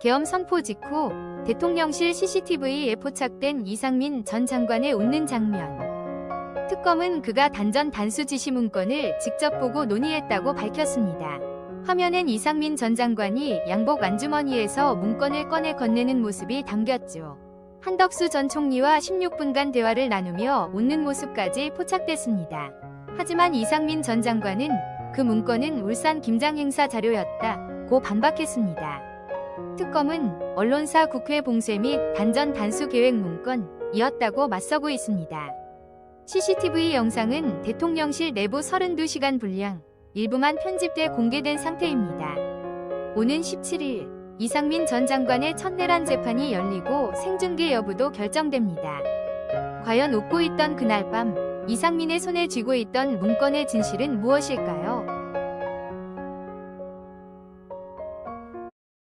계엄 선포 직후 대통령실 CCTV에 포착된 이상민 전 장관의 웃는 장면. 특검은 그가 단전 단수 지시 문건을 직접 보고 논의했다고 밝혔습니다. 화면엔 이상민 전 장관이 양복 안주머니에서 문건을 꺼내 건네는 모습이 담겼죠. 한덕수 전 총리와 16분간 대화를 나누며 웃는 모습까지 포착됐습니다. 하지만 이상민 전 장관은 그 문건은 울산 김장 행사 자료였다 고 반박했습니다. 특검은 언론사 국회 봉쇄 및 단전 단수 계획 문건이었다고 맞서고 있습니다. CCTV 영상은 대통령실 내부 32시간 분량 일부만 편집돼 공개된 상태입니다. 오는 17일 이상민 전 장관의 첫 내란 재판이 열리고 생중계 여부도 결정됩니다. 과연 웃고 있던 그날 밤 이상민의 손에 쥐고 있던 문건의 진실은 무엇일까요?